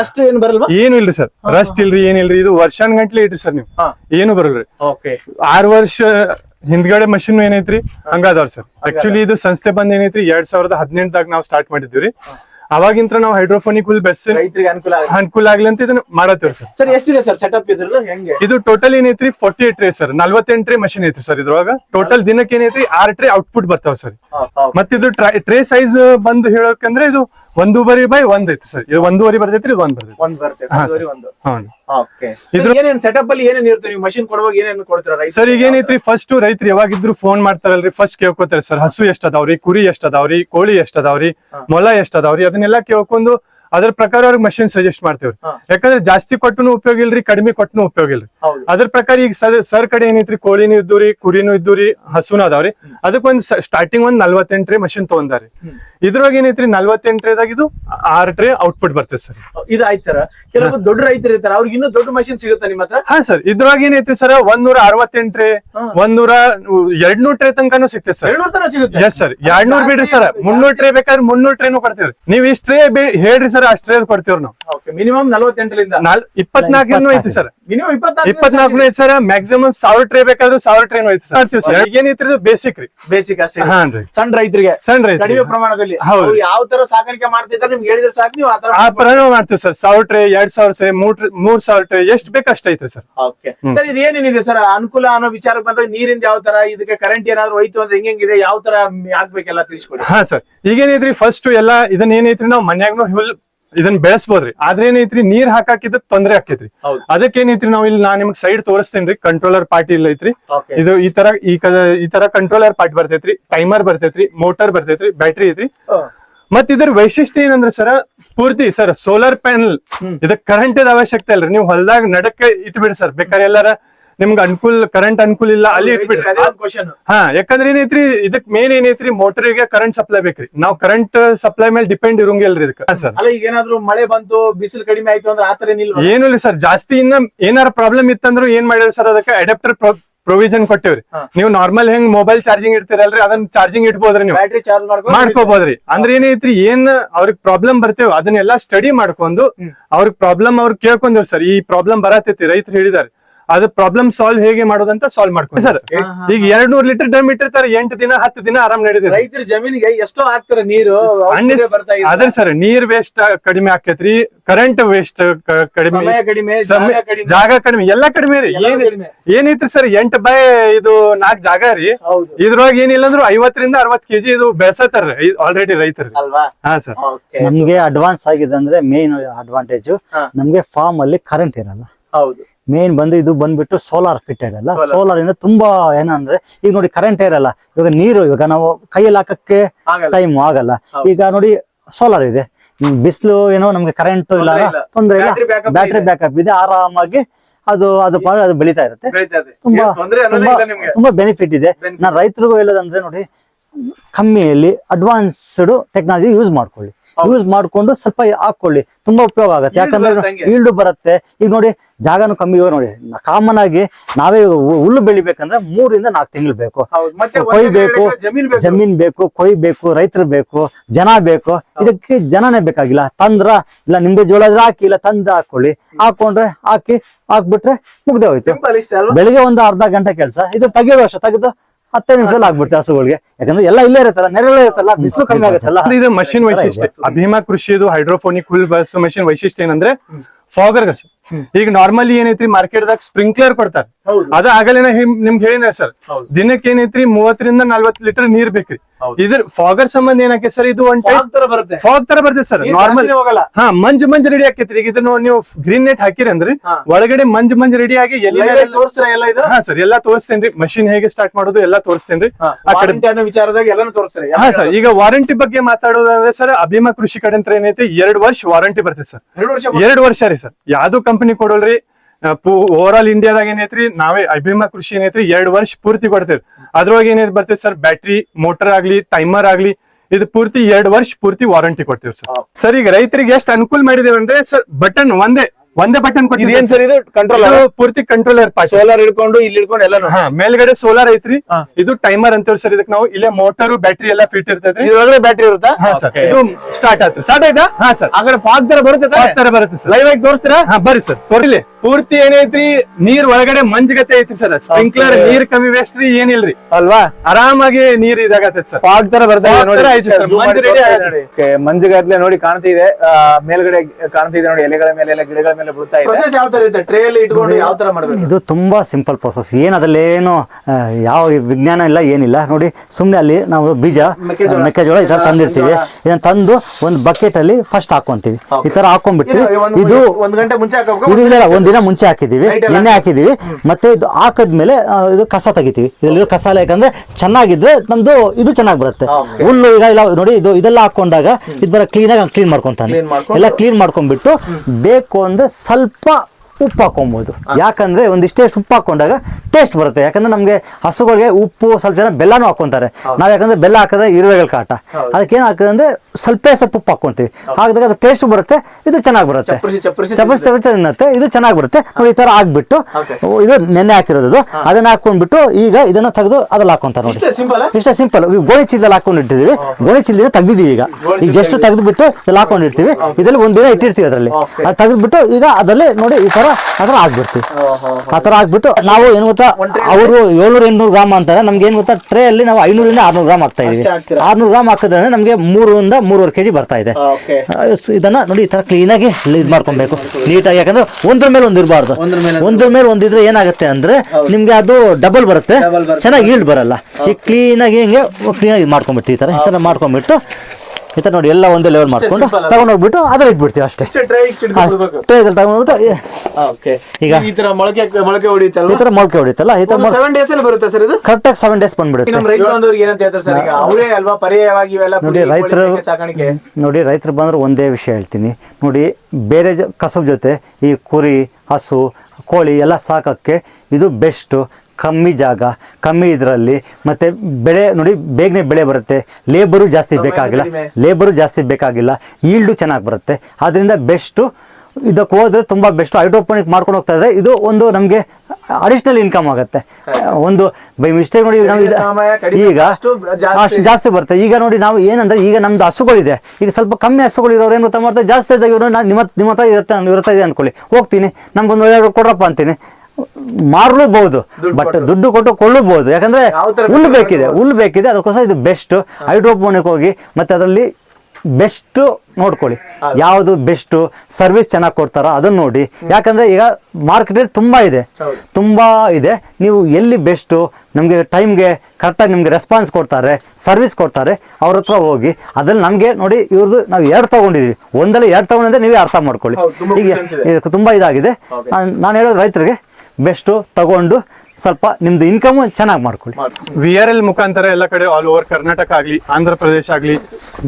rust ಏನ್ ಬರಲ್ವಾ? ಏನು ಇಲ್ರಿ ಸರ್. ರಸ್ಟ್ ಇಲ್ರಿ ಏನಿಲ್ರಿ ಇದು ವರ್ಷಾನ್ ಗಂಟ್ಲೆ ಇಟ್ರಿ ಸರ್ ನೀವು. ಏನು ಬರಲ್ರಿ. ಆರ್ ವರ್ಷ ಹಿಂದ್ಗಡೆ ಮಷಿನ್ ಏನೈತ್ರಿ? ಹಂಗಾದವ್ರ ಸರ್ ಆಕ್ಚುಲಿ ಇದು ಸಂಸ್ಥೆ ಬಂದ್ ಏನೈತ್ರಿ? ಎರಡ್ ಸಾವಿರದ ಹದಿನೆಂಟದಾಗ ನಾವು ಸ್ಟಾರ್ಟ್ ಮಾಡಿದ್ವಿ ಅವಾಗಿಂತ ನಾವು ಹೈಡ್ರೋಫೋನಿಕ್ ಹುಲ್ ಬೆಸ್ಟ್ ಅನುಕೂಲ ಆಗ್ಲಿ ಅಂತ ಇದನ್ನ ಮಾಡತ್ತೀವಿ ಸರ್ ಸರ್ ಎಷ್ಟಿದೆ ಸರ್ ಸೆಟಪ್ ಇದ್ರದ್ದು? ಹೆಂಗೆ? ಇದು ಟೋಟಲ್ ಏನೈತ್ರಿ? ಫೋರ್ಟಿ ಏಟ್ ಟ್ರೇ ಸರ್ ನಲ್ವತ್ತೆಂಟು ಟ್ರೇ ಮಷಿನ್ ಐತ್ರಿ ಸರ್ ಇದ್ರೊಳಗ. ಟೋಟಲ್ ದಿನಕ್ಕೆ ಏನೈತ್ರಿ? ಆರ್ ಟ್ರೇ ಔಟ್ಪುಟ್ ಬರ್ತಾವ ಸರ್ ಮತ್ತಿದು ಟ್ರೇ ಸೈಜ್ ಬಂದು ಹೇಳೋಕಂದ್ರೆ ಇದು ಒಂದೂವರೆ ಬೈ ಒಂದ್ ಐತಿ ಸರ್. ಇದು ಒಂದೂವರೆ ಬರ್ತೈತ್ರಿ ಇದು ಒಂದ್ ಬರ್ತೈತಿ ಒಂದ್ ಬರುತ್ತೆ ಹಾ, ಸರ್. ಒಂದು. ಓಕೆ ಏನೇನ್ ಸೆಟಪ್ ಅಲ್ಲಿ ಏನೇನ್ ನೀವು ಮಷಿನ್ ಕೊಡುವಾಗ ಏನೇನ್ ಕೊಡ್ತೀರಾ ರೈತ ಸರ್ ಈಗ ಏನೈತ್ರಿ ಫಸ್ಟ್ ರೈತರು ಯಾವಾಗಿದ್ರು ಫೋನ್ ಮಾಡ್ತಾರಲ್ರಿ ಫಸ್ಟ್ ಕೇಳ್ಕೊತಾರೆ ಸರ್. ಹಸು ಎಷ್ಟ್ ಅದಾವ್ರಿ ಕುರಿ ಎಷ್ಟ್ ಅದಾವ್ರಿ ಕೋಳಿ ಎಷ್ಟ್ ಅದಾವ್ರಿ ಮೊಲ ಎಷ್ಟ್ ಅದಾವ್ರಿ ಅದನ್ನೆಲ್ಲ ಕೇಳ್ಕೊಂಡು ಅದ್ರ ಪ್ರಕಾರ ಅವ್ರಿಗೆ ಮಷಿನ್ ಸಜೆಸ್ಟ್ ಮಾಡ್ತೇವ್ರಿ. ಯಾಕಂದ್ರೆ ಜಾಸ್ತಿ ಕೊಟ್ಟನು ಉಪಯೋಗ ಇಲ್ರಿ ಕಡಿಮೆ ಕೊಟ್ಟನು ಉಪಯೋಗ ಇಲ್ರಿ. ಅದ್ರ ಪ್ರಕಾರ ಈಗ ಸರ್ ಕಡೆ ಏನೈತ್ರಿ ಕೋಳಿನೂ ಇದ್ದೂರಿ ಕುರಿನೂ ಇದ್ದೂರಿ ಹಸುನ ಅದಾವ್ರಿ. ಅದಕ್ಕೊಂದ್ ಸ್ಟಾರ್ಟಿಂಗ್ ಒಂದ್ ನಲ್ವತ್ತೆಂಟು ಟ್ರೇ ಮಷಿನ್ ತಗೊಂಡಾರಿ ಇದ್ರೊಳಗ ಏನೈತ್ರಿ ನಲ್ವತ್ತೆಂಟು ಟ್ರೇದಾಗ ಇದು ಆರ್ ಟ್ರೇ ಔಟ್ಪುಟ್ ಬರ್ತದೆ ಸರ್ ಇದು ಆಯ್ತು ಸರ್. ಕೆಲವೊಂದು ದೊಡ್ಡ ರೈತರು ಇರ್ತಾರೆ ಅವ್ರಿಗೆ ಇನ್ನೂ ದೊಡ್ಡ ಮಷಿನ್ ಸಿಗುತ್ತೆ ನಿಮ್ಮ ಹತ್ರ ಹಾ ಸರ್ ಇದ್ರೊಳಗ ಏನೈತಿ ಸರ್ ಒಂದ್ನೂರ ಅರವತ್ತೆಂಟ್ರೆ. ಒಂದ್ನೂರ ಎರಡ್ನೂರ್ ಟ್ರೇ ತನಕನೂ ಸಿಗ್ತದೆ ಸರ್. ಎರಡ್ನೂರ್ ಸಿಗುತ್ತೆ? ಎಸ್ ಸರ್ ಎರಡ್ನೂರ್ ಬಿಡ್ರಿ ಸರ್. ಮುನ್ನೂರ್ ಟ್ರೇ ಬೇಕಾದ್ರೆ ಮುನ್ನೂರ್ ಟ್ರೇನು ಕೊಡ್ತೀವಿ ನೀವ್ ಇಷ್ಟ ಟ್ರೇ ಹೇಳ್ರಿ ಸರ್ ಅಷ್ಟ್ ಅಷ್ಟೇ ಕೊಡ್ತೀವ್ರಿ ನಾವು. ಮಿನಿಮಮ್ ನಲವತ್ತೆಂಟರಿಂದ. ಐತಿ ಸರ್. ಮಿನಿಮಮ್ ಇಪ್ಪತ್ನಾಲ್ಕು ಐತಿ ಸರ್ ಮ್ಯಾಕ್ಸಿಮಮ್ ಸಾವಿರ ಟ್ರೇ ಬೇಕಾದ್ರೂ ಸಾವಿರ ಟ್ರೇನು ಐತಿ ಸರ್. ಸರ್. ಏನೈತ್ರಿ ಬೇಸಿಕ್ ರೀ. ಬೇಸಿಕ್ ಅಷ್ಟೇ. ಸಣ್ಣ ರೈತರಿಗೆ. ಸಣ್ಣ ರೈತ ಕಡಿಮೆ ಪ್ರಮಾಣದಲ್ಲಿ. ಹೌದು. ಯಾವ ತರ ಸಾಕಾಣಿಕೆ ಮಾಡ್ತಿದ್ದಾರೆ ನಿಮ್ಗೆ ಹೇಳಿದ್ರೆ ಸಾಕು ನೀವು ಆ ಪರನೂ ಮಾಡ್ತೀವಿ ಸರ್. ಸಾವಿರ ಟ್ರೇ ಎರಡ್ ಸಾವಿರ ಟ್ರೇ ಮೂರ್ ಸಾವಿರ ಟ್ರೇ ಎಷ್ಟು ಬೇಕು ಅಷ್ಟ ಐತ್ರಿ ಸರ್. ಓಕೆ ಸರ್ ಇದು ಏನೇನಿದೆ ಸರ್? ಅನುಕೂಲ ಅನ್ನೋ ವಿಚಾರಕ್ಕೆ ಬಂದಾಗ ನೀರಿಂದ ಯಾವ ತರ ಇದಕ್ಕೆ ಕರೆಂಟ್ ಏನಾದ್ರು ಹೋಯ್ತು ಅಂದ್ರೆ ಹೆಂಗಿದೆ ಯಾವ ತರ ಆಗ್ಬೇಕೆಲ್ಲ ತಿಳಿಸ್ಕೊಡಿ. ಹಾ ಸರ್. ಈಗೇನಿದ್ರಿ ಫಸ್ಟ್ ಎಲ್ಲ ಇದನ್ನ ಏನೈತ್ರಿ ನಾವ್ ಮನ್ಯಾಗ್ನು ಹುಲ್ ಇದನ್ನ ಬೆಳೆಸ್ಬೋದ್ರಿ. ಆದ್ರೆ ಏನೈತ್ರಿ ನೀರ್ ಹಾಕಾಕ ಇದಕ್ ತೊಂದ್ರೆ ಆಕೈತ್ರಿ. ಹೌದು. ಅದಕ್ಕೇನೈತ್ರಿ ನಾವ್ ಇಲ್ಲಿ ನಾ ನಿಮ್ಗೆ ಸೈಡ್ ತೋರಿಸ್ತೇನ್ರಿ ಕಂಟ್ರೋಲರ್ ಪಾರ್ಟಿ ಇಲ್ಲ ಐತ್ರಿ. ಇದು ಈ ತರ ಈ ತರ ಕಂಟ್ರೋಲರ್ ಪಾರ್ಟಿ ಬರ್ತೈತ್ರಿ ಟೈಮರ್ ಬರ್ತೈತ್ರಿ ಮೋಟರ್ ಬರ್ತೈತ್ರಿ ಬ್ಯಾಟ್ರಿ ಐತ್ರಿ. ಮತ್ ಇದ್ರ ವೈಶಿಷ್ಟ್ಯ ಏನಂದ್ರೆ ಸರ್ ಪೂರ್ತಿ ಸರ್ ಸೋಲಾರ್ ಪ್ಯಾನಲ್ ಇದಕ್ ಕರೆಂಟ್ ಅವಶ್ಯಕತೆ ಅಲ್ರಿ ನೀವು ಹೊಲದಾಗ ನಡಕ್ಕೆ ಇಟ್ಬಿಡಿ ಸರ್. ಬೇಕಾದ್ರೆ ಎಲ್ಲಾರ ನಿಮ್ಗೆ ಅನುಕೂಲ ಕರೆಂಟ್ ಅನುಕೂಲ ಇಲ್ಲ ಅಲ್ಲಿ ಒಂದು ಹಾ ಯಾಕಂದ್ರೆ ಏನೈತ್ರಿ ಇದಕ್ ಮೇನ್ ಏನೈತ್ರಿ ಮೋಟರ್ಗೆ ಕರೆಂಟ್ ಸಪ್ಲೈ ಬೇಕ್ರಿ. ನಾವ್ ಕರೆಂಟ್ ಸಪ್ಲೈ ಮೇಲೆ ಡಿಪೆಂಡ್ ಇರಂಗಿಲ್ರಿ ಇದಕ್ಕೆ ಸರ್ ಅಲ್ಲ ಈಗ ಏನಾದ್ರು ಮಳೆ ಬಂತು ಬಿಸಿಲು ಕಡಿಮೆ ಆಯ್ತು ಅಂದ್ರೆ ಆತರ ಏನಿಲ್ಲ ಏನು ಇಲ್ಲ ಸರ್ ಜಾಸ್ತಿ ಇನ್ನ ಏನಾರ ಪ್ರಾಬ್ಲಮ್ ಇತ್ತಂದ್ರು ಏನ್ ಮಾಡ್ಯಾರ ಸರ್ ಅದಕ್ಕೆ ಅಡಾಪ್ಟರ್ ಪ್ರೊವಿಷನ್ ಕೊಟ್ಟಿವ್ರಿ. ನೀವು ನಾರ್ಮಲ್ ಹೆಂಗ್ ಮೊಬೈಲ್ ಚಾರ್ಜಿಂಗ್ ಇಡ್ತೀರಲ್ರಿ ಅದನ್ನ ಚಾರ್ಜಿಂಗ್ ಇಟ್ಬೋದ್ರಿ ನೀವು. ಬ್ಯಾಟ್ರಿ ಚಾರ್ಜ್ ಮಾಡ್ಕೊಂಡು ಮಾಡ್ಕೋಬಹುದ್ರಿ ಅಂದ್ರೆ ಏನೈತ್ರಿ ಏನ್ ಅವ್ರಿಗೆ ಪ್ರಾಬ್ಲಮ್ ಬರ್ತೇವ ಅದನ್ನೆಲ್ಲ ಸ್ಟಡಿ ಮಾಡ್ಕೊಂಡು ಅವ್ರಿಗೆ ಪ್ರಾಬ್ಲಮ್ ಅವ್ರು ಕೇಳ್ಕೊಂಡ್ರಿ ಸರ್ ಈ ಪ್ರಾಬ್ಲಮ್ ಬರತೈತಿ ರೈತರು ಹೇಳಿದಾರೆ. ಅದು ಪ್ರಾಬ್ಲಮ್ ಸಾಲ್ವ್ ಹೇಗೆ ಮಾಡೋದಂತ ಸಾಲ್ವ್ ಮಾಡ್ಕೊಂಡು ಸರ್ ಈಗ ಎರಡ್ ನೂರ್ ಲೀಟರ್ ಡ್ರಮ್ ಇಟ್ಟಿರ್ತಾರೆ ಎಂಟು ದಿನ ಹತ್ತು ದಿನ ಆರಾಮ್ ನಡೀತದೆ ರೈತರ ಜಮೀನಿಗೆ ಎಷ್ಟೋ ಹಾಕ್ತಾರೆ ನೀರು output ಬರ್ತಾ ಇದೆ. ಅದ್ರ ಸರ್ ನೀರ್ ವೇಸ್ಟ್ ಕಡಿಮೆ ಆಕೇತ್ರಿ ಕರೆಂಟ್ ವೇಸ್ಟ್ ಕಡಿಮೆ ಸಮಯ ಕಡಿಮೆ ಜಾಗ ಕಡಿಮೆ. ಎಲ್ಲಾ ಕಡಿಮೆ ರೀ. ಏನ್ ಏನೈತ್ರಿ ಸರ್ ಎಂಟ್ ಬೈ ಇದು ನಾಲ್ಕ್ ಜಾಗ ರೀ. ಇದ್ರೊಳಗ ಏನಿಲ್ಲ ಅಂದ್ರು ಐವತ್ತರಿಂದ ಅರವತ್ ಕೆಜಿ ಇದು ಬೆಳ್ಸತ್ತಾರ ಆಲ್ರೆಡಿ ರೈತರು. ಅಲ್ವಾ? ಹಾ ಸರ್. ಓಕೆ ನಮ್ಗೆ ಅಡ್ವಾನ್ಸ್ ಆಗಿದೆ ಅಂದ್ರೆ ಮೇನ್ ಅಡ್ವಾಂಟೇಜ್. ನಮ್ಗೆ ಫಾರ್ಮ್ ಅಲ್ಲಿ ಕರೆಂಟ್ ಇರಲ್ಲ. ಹೌದು. ಮೇನ್ ಬಂದು ಇದು ಬಂದ್ಬಿಟ್ಟು ಸೋಲಾರ್ ಫಿಟ್ ಆಗಲ್ಲ ಸೋಲಾರ್ ಇಂದ ತುಂಬಾ ಏನಂದ್ರೆ ಈಗ ನೋಡಿ ಕರೆಂಟ್ ಇರಲ್ಲ ಇವಾಗ ನೀರು ಇವಾಗ ನಾವು ಕೈಯಲ್ಲಿ ಹಾಕಕ್ಕೆ ಟೈಮ್ ಆಗಲ್ಲ. ಈಗ ನೋಡಿ ಸೋಲಾರ್ ಇದೆ. ಬಿಸಿಲು ಏನೋ ನಮ್ಗೆ ಕರೆಂಟ್ ಇಲ್ಲ ತೊಂದ್ರೆ ಇಲ್ಲ. ಬ್ಯಾಟ್ರಿ. ಬ್ಯಾಕಪ್ ಇದೆ. ಆರಾಮಾಗಿ ಅದು ಅದು ಅದು ಬೆಳೀತಾ ಇರುತ್ತೆ. ತುಂಬಾ ತುಂಬಾ ಬೆನಿಫಿಟ್ ಇದೆ. ನಾ ನಾನು ರೈತರಿಗೂ ಹೇಳೋದಂದ್ರೆ ನೋಡಿ ಕಮ್ಮಿಯಲ್ಲಿ ಅಡ್ವಾನ್ಸ್ಡ್ ಟೆಕ್ನಾಲಜಿ ಯೂಸ್ ಮಾಡ್ಕೊಳ್ಳಿ. ಯೂಸ್ ಮಾಡ್ಕೊಂಡು ಸ್ವಲ್ಪ ಹಾಕೊಳ್ಳಿ. ತುಂಬಾ ಉಪಯೋಗ ಆಗುತ್ತೆ. ಯಾಕಂದ್ರೆ ಈಲ್ಡ್ ಬರುತ್ತೆ. ಈಗ ನೋಡಿ ಜಾಗನು ಕಮ್ಮಿ ನೋಡಿ. ಕಾಮನ್ ಆಗಿ ನಾವೇ ಹುಲ್ಲು ಬೆಳಿಬೇಕಂದ್ರೆ ಮೂರಿಂದ ನಾಲ್ಕು ತಿಂಗಳು ಬೇಕು. ಕೊಯ್ಬೇಕು ಜಮೀನ್ ಬೇಕು. ಕೊಯ್ ಬೇಕು ಕೊಯ್ಬೇಕು ರೈತರು ಬೇಕು ಜನ ಬೇಕು. ಇದಕ್ಕೆ ಜನನೇ ಬೇಕಾಗಿಲ್ಲ. ತಂದ್ರ ಇಲ್ಲ ನಿಂಬೆ ಜೋಳ ಹಾಕಿ ಇಲ್ಲ ತಂದ ಹಾಕೊಳ್ಳಿ. ಹಾಕೊಂಡ್ರೆ ಹಾಕಿ ಹಾಕ್ಬಿಟ್ರೆ ಮುಗ್ದೆ ಹೋಯ್ತು. ಬೆಳಿಗ್ಗೆ ಒಂದು ಅರ್ಧ ಗಂಟೆ ಕೆಲಸ. ಇದು ತೆಗೆಯೋದು ಅಷ್ಟೇ ತೆಗೆದು ಹತ್ತೇ ನಿಮಿಷದಲ್ಲಿ ಆಗ್ಬಿಡುತ್ತೆ ಹಸುಗಳಿಗೆ. ಯಾಕಂದ್ರೆ ಎಲ್ಲ ಇಲ್ಲೇ ಇರುತ್ತಲ್ಲ ನೆರಳು ಇರುತ್ತಲ್ಲ ಬಿಸಿಲು ಕಮ್ಮಿ ಆಗುತ್ತಲ್ಲ. ಇದು ಮಷಿನ್ ವೈಶಿಷ್ಟ್ಯ. ಅಭಿಮಾ ಕೃಷಿದು ಹೈಡ್ರೋಫೋನಿಕ್ ಹುಲ್ ಬಸ್ ಮಷಿನ್ ವೈಶಿಷ್ಟ್ಯ ಏನಂದ್ರೆ ಫಾಗರ್ ಈಗ ನಾರ್ಮಲಿ ಏನೈತ್ರಿ ಮಾರ್ಕೆಟ್ ದಾಗ ಸ್ಪ್ರಿಂಕ್ಲರ್ ಕೊಡ್ತಾರೆ. ಹೌದು. ಅದ ಆಗಲೇನ ನಿಮ್ಗೆ ಹೇಳಿನ ಸರ್. ದಿನಕ್ಕೆ ಏನೈತ್ರಿ ಮೂವತ್ತರಿಂದ ನಲ್ವತ್ ಲೀಟರ್ ನೀರ್ ಬೇಕ್ರಿ. ಇದ್ರ ಫಾಗರ್ ಸಂಬಂಧ ಏನಕ್ಕೆ ಸರ್ ಇದು ಒಂದ್ ಟೈಪ್ ತರ ಬರುತ್ತೆ. ಫಾಗ್ ತರ ಬರುತ್ತೆ ಸರ್ ನೀರ್ ನಾರ್ಮಲ್ ಹೋಗಲ್ಲ. ಹಾ ಮಂಜ್ ಮಂಜ್ ರೆಡಿ ಆಕೈತ್ರಿ ಈಗ ಇದನ್ನ ನೀವು ಗ್ರೀನ್ ನೆಟ್ ಹಾಕಿರಿ ಅಂದ್ರೆ. ಒಳಗಡೆ ಮಂಜ್ ಮಂಜ್ ರೆಡಿ ಆಗಿ ಎಲ್ಲಿ Live ಆಗಿ ತೋರಿಸ್ತೀರಾ ಎಲ್ಲ ಇದು? ಹಾ ಸರ್ ಎಲ್ಲಾ ತೋರಿಸ್ತೇನ್ರಿ. ಮಷಿನ್ ಹೇಗೆ ಸ್ಟಾರ್ಟ್ ಮಾಡೋದು ಎಲ್ಲಾ ತೋರಿಸ್ತೇನ್ರಿ. ಆ ಕಡೆ ವಿಚಾರದಾಗ ಎಲ್ಲಾನು ತೋರಿಸ್ತಾರೆ? ಹಾ ಸರ್ ಈಗ ವಾರಂಟಿ ಬಗ್ಗೆ ಮಾತಾಡೋದಾದ್ರೆ ಸರ್ ಅಭಿಮಾ ಕೃಷಿ ಕಡೆ ಅಂತ ಏನೈತಿ? ಎರಡ್ ವರ್ಷ ವಾರಂಟಿ ಬರ್ತದೆ ಸರ್. ಎರಡ್ ವರ್ಷ ರೀ ಸರ್. ಯಾವ್ದು ಕಂಪನಿ ಕೊಡೋಲ್ರಿ? ಓವರ್ ಆಲ್ ಇಂಡಿಯಾದಾಗ ಏನೈತ್ರಿ ನಾವೇ ಅಭಿಮಾ ಕೃಷಿ ಏನೈತ್ರಿ ಎರಡ್ ವರ್ಷ ಪೂರ್ತಿ ಕೊಡ್ತೇವೆ ಅದ್ರೊಳಗೆ ಏನೈತಿ ಬರ್ತೇವೆ ಸರ್ ಬ್ಯಾಟ್ರಿ ಮೋಟರ್ ಆಗ್ಲಿ ಟೈಮರ್ ಆಗ್ಲಿ ಇದು ಪೂರ್ತಿ ಎರಡ್ ವರ್ಷ ಪೂರ್ತಿ ವಾರಂಟಿ ಕೊಡ್ತೇವೆ ಸರ್. ಸರ್ ಈಗ ರೈತರಿಗೆ ಎಷ್ಟು ಅನುಕೂಲ ಮಾಡಿದೇವೆ ಅಂದ್ರೆ ಸರ್ ಬಟನ್ ಒಂದೇ. ಒಂದೇ ಬಟನ್ ಇದೇನ್ ಸರ್ ಇದು? ಕಂಟ್ರೋಲ್ ಪೂರ್ತಿ ಕಂಟ್ರೋಲರ್ ಸೋಲಾರ್ ಹಿಡ್ಕೊಂಡು ಇಲ್ಲಿ ಹಿಡ್ಕೊಂಡು ಎಲ್ಲ ಹಾ ಮೇಲ್ಗಡೆ ಸೋಲಾರ್ ಐತ್ರಿ. ಇದು ಟೈಮರ್ ಅಂತೇಳಿ ಸರ್ ಇದಕ್ಕೆ ನಾವು. ಇಲ್ಲೇ ಮೋಟರ್ ಬ್ಯಾಟ್ರಿ ಎಲ್ಲ ಫಿಟ್ ಇರ್ತೈತ್ರಿ. ಇದ್ರೊಳಗಡೆ ಬ್ಯಾಟ್ರಿ ಇರುತ್ತಾ? ಹಾ ಸರ್ ಇದು ಸ್ಟಾರ್ಟ್ ಆಯ್ತು. ಸ್ಟಾರ್ಟ್ ಆಯ್ತಾ? ಹಾ ಸರ್ ಆ ಕಡೆ ಫಾಗ್ ತರ ಬರುತ್ತೆ? ತರ ಬರುತ್ತೆ ಸರ್ ಲೈವ್ ಆಗಿ ತೋರಿಸ್ತೀರಾ? ಹಾ ಬರ್ರಿ ಸರ್ ತೋರಿಲಿ ಪೂರ್ತಿ ಏನೈತ್ರಿ? ನೀರ್ ಒಳಗಡೆ ಮಂಜುಗತೆ ಐತ್ರಿ ಸರ್ ಸ್ಪ್ರಿಂಕ್ಲರ್. ನೀರ್ ಕಮ್ಮಿ ವೇಸ್ಟ್ ರೀ ಏನಿಲ್ರಿ. ಅಲ್ವಾ? ಆರಾಮಾಗಿ ನೀರ್ ಇದಾಗತ್ತೆ ಸರ್ ಫಾಗ್ ತರ ಬರ್ತದೆ. ಮಂಜುಗತ್ಲೆ ನೋಡಿ ಕಾಣ್ತಿದೆ. ಮೇಲ್ಗಡೆ ಕಾಣ್ತಿದೆ ನೋಡಿ ಎಲೆಗಳ ಮೇಲೆ ಎಲ್ಲ ಗಿಡಗಳ ಮೇಲೆ ಬೀಳ್ತಾ ಇದೆ. ಪ್ರೊಸೆಸ್ ಯಾವ ತರ ಇರುತ್ತೆ? ಟ್ರೇ ಅಲ್ಲಿ ಇಟ್ಕೊಂಡು ಯಾವ ತರ ಮಾಡಬೇಕು? ಇದು ತುಂಬಾ ಸಿಂಪಲ್ ಪ್ರೊಸೆಸ್ ಏನು ಅದರಲ್ಲೇನು ಯಾವ ವಿಜ್ಞಾನ ಇಲ್ಲ ಏನಿಲ್ಲ. ನೋಡಿ ಸುಮ್ಮನೆ ಅಲ್ಲಿ ನಾವು ಬೀಜ ಮೆಕ್ಕೆಜೋಳ. ಈ ತರ ತಂದಿರ್ತೀವಿ. ಇದನ್ನ ತಂದು ಒಂದು ಬಕೆಟ್ ಅಲ್ಲಿ ಫಸ್ಟ್ ಹಾಕೊಂತೀವಿ. ಈ ತರ ಹಾಕೊಂಡ್ಬಿಟ್ಟು ಇದು ಒಂದ್ ಗಂಟೆ ಮುಂಚೆ ಹಾಕಬೇಕು. ಇದು ಇಲ್ಲ ಒಂದ್ ದಿನ ಮುಂಚೆ ಹಾಕಿದೀವಿ. ನಿನ್ನೆ ಹಾಕಿದೀವಿ. ಮತ್ತೆ ಇದು ಹಾಕದ್ಮೇಲೆ ಇದು ಕಸ ತೆಗಿತೀವಿ. ಇದರಲ್ಲಿರೋ ಕಸ ಎಲ್ಲ ಯಾಕಂದ್ರೆ ಚೆನ್ನಾಗಿದ್ರೆ ನಮ್ದು ಇದು ಚೆನ್ನಾಗಿ ಬರುತ್ತೆ. ಹುಲ್ಲು ಈಗ ಇಲ್ಲ ನೋಡಿ ಇದು ಇದೆಲ್ಲ ಹಾಕೊಂಡಾಗ ಇದು ಬರ ಕ್ಲೀನ್ ಆಗಿ ಕ್ಲೀನ್ ಮಾಡ್ಕೊಂತಾನೆ. ಎಲ್ಲ ಕ್ಲೀನ್ ಮಾಡ್ಕೊಂಡ್ಬಿಟ್ಟು ಬೇಕು ಅಂದ್ರೆ ಸ್ವಲ್ಪ ಉಪ್ಪು ಹಾಕೊಬೋದು. ಯಾಕಂದ್ರೆ ಒಂದಿಷ್ಟೇ ಉಪ್ಪು ಹಾಕೊಂಡಾಗ ಟೇಸ್ಟ್ ಬರುತ್ತೆ. ಯಾಕಂದ್ರೆ ನಮಗೆ ಹಸುಗಳಿಗೆ ಉಪ್ಪು ಸ್ವಲ್ಪ ಜನ ಬೆಲ್ಲನೂ ಹಾಕೊಂತಾರೆ. ನಾವು ಯಾಕಂದ್ರೆ ಬೆಲ್ಲ ಹಾಕಿದ್ರೆ ಇರುವೆಗಳ ಕಾಟ. ಅದಕ್ಕೆ ಏನು ಹಾಕಿದ್ರೆ ಅಂದ್ರೆ ಸ್ವಲ್ಪ ಸ್ವಲ್ಪ ಉಪ್ಪು ಹಾಕೊಂತೀವಿ. ಹಾಕಿದಾಗ ಅದು ಟೇಸ್ಟ್ ಬರುತ್ತೆ ಇದು ಚೆನ್ನಾಗಿ ಬರುತ್ತೆ. ಚಪ್ಪರಿಸಿ ಚಪ್ಪರಿಸಿ ಚಪಾತಿ ಚಪಾತಿ ತಿನ್ನತ್ತೆ ಇದು ಚೆನ್ನಾಗಿ ಬರುತ್ತೆ. ನೋಡಿ ಈ ತರ ಹಾಕ್ಬಿಟ್ಟು ಇದು ನೆನ್ನೆ ಹಾಕಿರೋದು. ಅದನ್ನ ಹಾಕೊಂಡ್ಬಿಟ್ಟು ಈಗ ಇದನ್ನ ತೆಗೆದು ಅದ್ರಲ್ಲಿ ಹಾಕೊಂತಾರೆ ನೋಡಿ. ಇಷ್ಟೇ ಸಿಂಪಲ್ ಗೋಣಿ ಚೀಲದಲ್ಲಿ ಹಾಕೊಂಡು ಇಟ್ಟಿದೀವಿ ಗೋಣಿ ಚೀಲದಿಂದ ತೆಗ್ದಿದೀವಿ ಈಗ. ಈಗ ಜಸ್ಟ್ ತೆಗೆದ್ಬಿಟ್ಟು ಇದ್ರಲ್ಲಿ ಹಾಕೊಂಡಿರ್ತೀವಿ ಇದರಲ್ಲಿ ಒಂದಿನ ಇಟ್ಟಿರ್ತೀವಿ ಅದರಲ್ಲಿ. ಅದು ತೆಗೆದ್ಬಿಟ್ಟು ಈಗ ಅದರಲ್ಲಿ ನೋಡಿ ಈ ತರ ಅದ್ರ ಹಾಕ್ಬಿಡ್ತೀವಿ ಆ ತರ ಹಾಕ್ಬಿಟ್ಟು ನಾವು ಏನು ಗೊತ್ತಾ ಅವರು ಏಳ್ನೂರ ಎಂಟ್ನೂರು ಗ್ರಾಮ್ ಅಂತಾರೆ. ನಮ್ಗೆ ಏನು ಗೊತ್ತಾ ಟ್ರೇ ಅಲ್ಲಿ ನಾವು ಐನೂರಿಂದ ಆರ್ನೂರು ಗ್ರಾಮ್ ಆಗ್ತಾ ಇದೀವಿ? ಆರ್ನೂರು ಗ್ರಾಮ್ ಹಾಕಿದ್ರೆ ನಮಗೆ ಮೂರರಿಂದ ಮೂರುವರೆ ಕೆಜಿ ಬರ್ತಾ ಇದೆ. ಇದನ್ನ ನೋಡಿ ಈ ತರ ಕ್ಲೀನ್ ಆಗಿ ಇದು ಮಾಡ್ಕೊಬೇಕು. ನೀಟಾಗಿ ಯಾಕಂದ್ರೆ ಒಂದ್ರ ಮೇಲೆ ಒಂದ್ ಇರಬಾರ್ದು. ಒಂದ್ರ ಮೇಲೆ ಒಂದಿದ್ರೆ ಏನಾಗುತ್ತೆ ಅಂದ್ರೆ ನಿಮ್ಗೆ ಅದು ಡಬಲ್ ಬರುತ್ತೆ. ಬರುತ್ತೆ. ಚೆನ್ನಾಗಿ ಈಲ್ಡ್ ಬರಲ್ಲ. ಈ ಕ್ಲೀನ್ ಆಗಿ ಹಿಂಗೆ ಕ್ಲೀನ್ ಆಗಿ ಮಾಡ್ಕೊಂಡ್ಬಿಟ್ಟು ಈ ತರ ಈ ತರ ಮಾಡ್ಕೊಂಡ್ಬಿಟ್ಟು ಈ ತರ ನೋಡಿ ಎಲ್ಲ ಒಂದೇ ಲೆವೆಲ್ ಮಾಡ್ಕೊಂಡು ತಗೊಂಡು ಹೋಗ್ಬಿಟ್ಟು ತಗೊಂಡೋಗ್ಬಿಟ್ಟು ಅದ್ರ ಇಟ್ಬಿಡ್ತೀವಿ ಅಷ್ಟೇ. ಇಷ್ಟೇ ಟ್ರೈ ಇಷ್ಟು ಇಟ್ಕೊಳ್ಬೇಕು ಟ್ರೇ ತಗೊಂಡ್ಬಿಟ್ಟು ಓಕೆ ಈಗ ಈ ತರ ಮೊಳಕೆ ಮೊಳಕೆ ಈ ಹೊಡಿತಲ್ವಾ ತರ ಮೊಳಕೆ ಹೊಡಿತಲ್ಲ ಈ ತರ ಸೆವೆನ್ ಡೇಸ್ ಅಲ್ಲಿ ಬರುತ್ತೆ ಸರ್ ಇದು? ಕರೆಕ್ಟಾಗಿ ಸೆವೆನ್ ಡೇಸ್ ಬಂದ್ಬಿಡುತ್ತೆ. ನಮ್ಮ ರೈತ ಬಾಂಧವರಿಗೆ ಏನಂತ ಹೇಳ್ತಾರೆ ಸರ್ ಈಗ? ಅವರೇ ಅಲ್ವಾ ಪರ್ಯಾಯವಾಗಿ ಇವೆಲ್ಲ ನೋಡಿ ರೈತರು ಸಾಕಾಣಿಕೆ? ನೋಡಿ ರೈತರು ಬಂದ್ರೆ ಒಂದೇ ವಿಷಯ ಹೇಳ್ತೀನಿ. ನೋಡಿ ಬೇರೆ ಕಸಬ್ ಜೊತೆ ಈ ಕುರಿ ಹಸು ಕೋಳಿ ಎಲ್ಲ ಸಾಕಕ್ಕೆ ಇದು ಬೆಸ್ಟು ಕಮ್ಮಿ ಜಾಗ ಕಮ್ಮಿ ಇದರಲ್ಲಿ ಮತ್ತೆ ಬೆಳೆ ನೋಡಿ ಬೇಗನೆ ಬೆಳೆ ಬರುತ್ತೆ. ಲೇಬರು ಜಾಸ್ತಿ ಬೇಕಾಗಿಲ್ಲ. ಲೇಬರು ಜಾಸ್ತಿ ಬೇಕಾಗಿಲ್ಲ. ಈಲ್ಡು ಚೆನ್ನಾಗಿ ಬರುತ್ತೆ. ಅದರಿಂದ ಬೆಸ್ಟು ಇದಕ್ಕೆ ಹೋದ್ರೆ ತುಂಬಾ ಬೆಸ್ಟ್ ಹೈಡ್ರೋಪೋನಿಕ್ ಮಾಡ್ಕೊಂಡು ಹೋಗ್ತಾ ಇದ್ರೆ ಇದು ಒಂದು ನಮಗೆ ಅಡಿಷನಲ್ ಇನ್ಕಮ್ ಆಗುತ್ತೆ. ಒಂದು ಬೈ ಮಿಸ್ಟೇಕ್ ನೋಡಿ ಈಗ ಅಷ್ಟು ಜಾಸ್ತಿ. ಬರುತ್ತೆ. ಈಗ ನೋಡಿ ನಾವು ಏನಂದ್ರೆ ಈಗ ನಮ್ದು ಹಸುಗಳಿದೆ. ಈಗ ಸ್ವಲ್ಪ ಕಮ್ಮಿ ಹಸುಗಳು ಇರೋರು ಏನು ಗೊತ್ತಾ ಮಾಡ್ತಾರೆ ಜಾಸ್ತಿ ಇದ್ದಾಗ ಇವ್ರು ನಾನು ನಿಮ್ಮ ನಿಮ್ಮ ಹತ್ರ ಇರುತ್ತೆ ಇರುತ್ತೆ ಇದೆ ಅನ್ಕೊಳ್ಳಿ ಹೋಗ್ತೀನಿ. ನಮ್ಗೊಂದು ಕೊಡ್ರಪ್ಪ ಅಂತೀನಿ. ಮಾರಲೂಬಹುದು. ಬಟ್ ದುಡ್ಡು ಕೊಟ್ಟು ಕೊಳ್ಳಬಹುದು ಯಾಕಂದ್ರೆ ಹುಲ್ಲು ಬೇಕಿದೆ. ಹುಲ್ಲು ಬೇಕಿದೆ. ಅದಕ್ಕೋಸ್ಕರ ಇದು ಬೆಸ್ಟ್ ಹೈಡ್ರೋಪೋನಿಕ್ ಹೋಗಿ ಮತ್ತೆ ಅದರಲ್ಲಿ ಬೆಸ್ಟ್ ನೋಡ್ಕೊಳ್ಳಿ. ಯಾವುದು ಬೆಸ್ಟ್ ಸರ್ವಿಸ್ ಚೆನ್ನಾಗಿ ಕೊಡ್ತಾರ? ಅದನ್ನ ನೋಡಿ. ಯಾಕಂದ್ರೆ ಈಗ ಮಾರ್ಕೆಟಲ್ಲಿ ತುಂಬಾ ಇದೆ. ತುಂಬಾ ಇದೆ. ನೀವು ಎಲ್ಲಿ ಬೆಸ್ಟ್ ನಮಗೆ ಟೈಮ್ಗೆ ಕರೆಕ್ಟಾಗಿ ನಿಮ್ಗೆ ರೆಸ್ಪಾನ್ಸ್ ಕೊಡ್ತಾರೆ ಸರ್ವಿಸ್ ಕೊಡ್ತಾರೆ ಅವ್ರ ಹತ್ರ ಹೋಗಿ. ಅದ್ರಲ್ಲಿ ನಮಗೆ ನೋಡಿ ಇವ್ರದ್ದು ನಾವು ಎರಡು ತಗೊಂಡಿದೀವಿ. ಒಂದಲ್ಲಿ ಎರಡು ತಗೊಂಡಿದ್ರೆ ನೀವೇ ಅರ್ಥ ಮಾಡ್ಕೊಳ್ಳಿ. ಈಗ ತುಂಬಾ ಇದಾಗಿದೆ. ನಾನು ಹೇಳೋದು ರೈತರಿಗೆ ಬೆಸ್ಟು ತಗೊಂಡು ಸ್ವಲ್ಪ ನಿಮ್ದು ಇನ್ಕಮ್ ಚೆನ್ನಾಗಿ ಮಾಡ್ಕೊಳ್ಳಿ. ವಿ ಆರ್ ಎಲ್ ಮುಖಾಂತರ ಎಲ್ಲ ಕಡೆ ಆಲ್ ಓವರ್ ಕರ್ನಾಟಕ ಆಗಲಿ ಆಂಧ್ರ ಪ್ರದೇಶ ಆಗಲಿ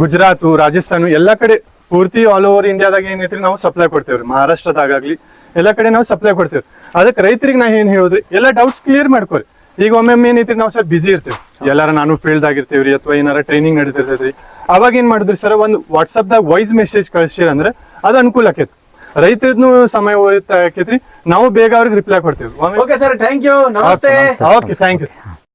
ಗುಜರಾತ್ ರಾಜಸ್ಥಾನ ಎಲ್ಲ ಕಡೆ ಪೂರ್ತಿ ಆಲ್ ಓವರ್ ಇಂಡಿಯಾದಾಗ ಏನೈತ್ರಿ ನಾವು ಸಪ್ಲೈ ಕೊಡ್ತೇವ್ರಿ. ಮಹಾರಾಷ್ಟ್ರದಾಗಲಿ ಎಲ್ಲ ಕಡೆ ನಾವು ಸಪ್ಲೈ ಕೊಡ್ತೇವೆ ಅದಕ್ಕೆ ರೈತರಿಗೆ ನಾ ಏನು ಹೇಳೋದ್ರಿ ಎಲ್ಲ ಡೌಟ್ಸ್ ಕ್ಲಿಯರ್ ಮಾಡ್ಕೊರಿ. ಈಗ ಒಮ್ಮೊಮ್ಮೆ ಏನೈತ್ರಿ ನಾವು ಸರ್ ಬಿಸಿ ಇರ್ತೇವೆ. ಎಲ್ಲಾರ ನಾನು ಫೀಲ್ಡ್ ಆಗಿರ್ತೇವ್ರಿ ಅಥವಾ ಏನಾರ ಟ್ರೈನಿಂಗ್ ನಡೀತಿರ್ತೈತ್ರಿ. ಅವಾಗ ಏನ್ ಮಾಡಿದ್ರಿ ಸರ್ ಒಂದು ವಾಟ್ಸಪ್ದಾಗ ವಾಯ್ಸ್ ಮೆಸೇಜ್ ಕಳ್ಸಿರ ಅಂದ್ರೆ ಅದು ಅನುಕೂಲ ಆಕೇತಿ. ರೈತರದ್ದು ಸಮಯ ಉಳಿತಾಯ ಆಕೈತ್ರಿ ನಾವು ಬೇಗ ಅವ್ರಿಗೆ ರಿಪ್ಲೈ ಕೊಡ್ತೀವಿ. ಓಕೆ ಸರ್ ಥ್ಯಾಂಕ್ ಯು ನಮಸ್ತೆ. Okay thank you